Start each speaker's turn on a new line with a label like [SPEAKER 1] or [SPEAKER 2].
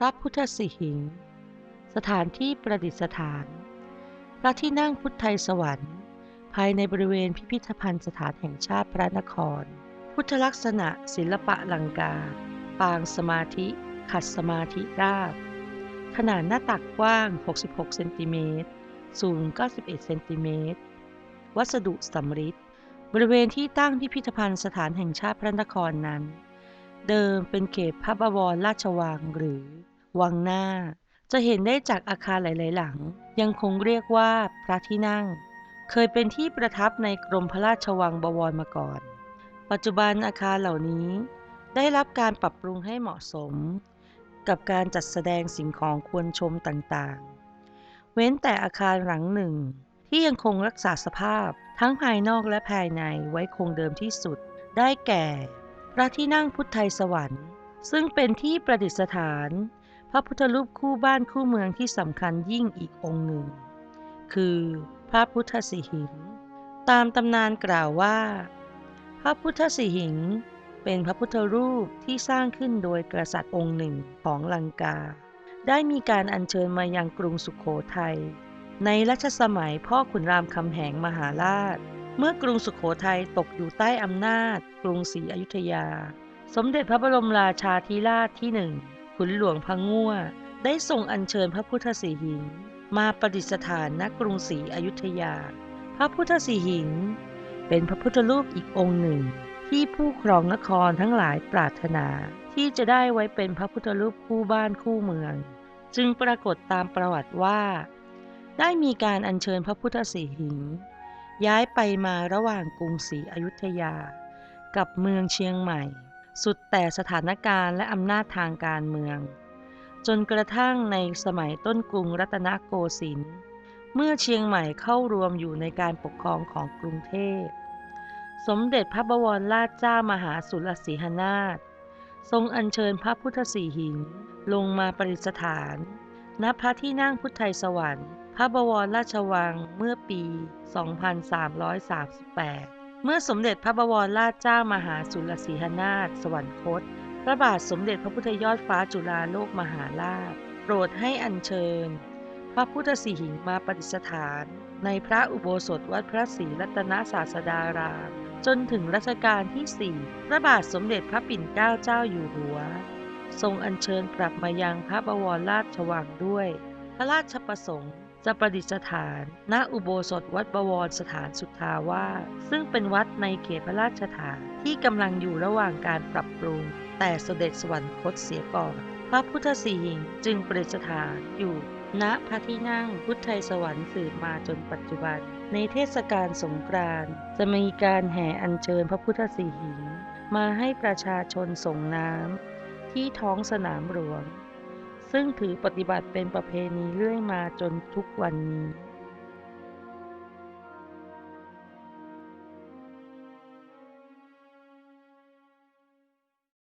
[SPEAKER 1] พระพุทธสิหิง สถานที่ประดิษฐาน พระที่นั่งพุทธไทยสวรรค์ ภายในบริเวณพิพิธภัณฑ์สถานแห่งชาติพระนคร พุทธลักษณะศิลปะลังกา ปางสมาธิ ขัดสมาธิราบ ขนาดหน้าตักกว้าง 66 เซนติเมตร สูง 91 เซนติเมตร วัสดุสำริดบริเวณที่ตั้งพิพิธภัณฑ์สถานแห่งชาติพระนครนั้น เดิมเป็นเขตพระบวรราชวังหรือ วังหน้า จะเห็นได้จากอาคารหลาย ๆ หลัง ยังคงเรียกว่าพระที่นั่ง เคยเป็นที่ประทับในกรมพระราชวังบวรมาก่อน ปัจจุบันอาคารเหล่านี้ ได้รับการปรับปรุงให้เหมาะสม กับการจัดแสดงสิ่งของควรชมต่าง ๆ เว้นแต่อาคารหลังหนึ่ง ที่ยังคงรักษาสภาพทั้งภายนอกและภายในไว้คงเดิมที่สุด ได้แก่ พระที่นั่งพุทธไทยสวรรค์ซึ่งเป็นที่ประดิษฐาน ระพุทธรูปคู่บ้านคู่เมืองที่สำคัญยิ่งอีกองค์หนึ่ง คือพระพุทธสิหิงค์ตามตำนานกล่าวว่า พระพุทธสิหิงค์เป็นพระพุทธรูปที่สร้างขึ้นโดยกษัตริย์องค์หนึ่งของลังกา ได้มีการอัญเชิญมายังกรุงสุขโขทัยในรัชสมัยพ่อขุนรามคำแหงมหาราช เมื่อกรุงสุขโขทัยตกอยู่ใต้อำนาจ กรุงศรีอยุธยา สมเด็จพระบรมราชาธิราชที่หนึ่ง ขุนหลวงพะง่วได้ทรงอัญเชิญพระพุทธสีหิง มาประดิษฐานณกรุงศรีอยุธยา พระพุทธสีหิง เป็นพระพุทธรูปอีกองค์หนึ่ง ที่ผู้ครองนครทั้งหลายปรารถนาที่จะได้ไว้เป็นพระพุทธรูปคู่บ้านคู่เมือง จึงปรากฏตามประวัติว่า ได้มีการอัญเชิญพระพุทธสีหิง ย้ายไปมาระหว่างกรุงศรีอยุธยา กับเมืองเชียงใหม่ สุดแต่สถานการณ์และอำนาจทางการเมือง จนกระทั่งในสมัยต้นกรุงรัตนโกสินทร์เมื่อเชียงใหม่เข้ารวมอยู่ในการปกครองของกรุงเทพ สมเด็จพระบวรราชเจ้ามหาสุรสีหนาถทรงอัญเชิญพระพุทธสีหิงลงมาประดิษฐาน ณ พระที่นั่งพุทธไทยสวรรค์ พระบวรราชวังเมื่อปี 2338 เมื่อสมเด็จพระบวรราชเจ้ามหาสุรสีหนาถสวรรคต พระบาทสมเด็จพระพุทธยอดฟ้าจุฬาโลกมหาราช โปรดให้อัญเชิญ พระพุทธสีหิงมาประดิษฐาน ในพระอุโบสถวัดพระศรีรัตนศาสดาราม จนถึงรัชกาลที่4พระบาทสมเด็จพระปิ่นเกล้าเจ้าอยู่หัว ทรงอัญเชิญกลับมายังพระบวรราชวังด้วย พระราชประสงค์ จะประดิษฐาน ณอุโบสถวัดบวรสถานสุทธาวาสซึ่งเป็นวัดในเขตพระราชฐานที่กำลังอยู่ระหว่างการปรับปรุง แต่เสด็จสวรรคตเสียก่อน พระพุทธสีหิงจึงประดิษฐานอยู่ ณพระที่นั่งพุทธไทยสวรรค์สืบมาจนปัจจุบัน ในเทศกาลสงกรานต์จะมีการแห่อัญเชิญพระพุทธสีหิง มาให้ประชาชนส่งน้ำที่ท้องสนามหลวง ซึ่งถือปฏิบัติเป็นประเพณีเรื่อยมาจนทุกวันนี้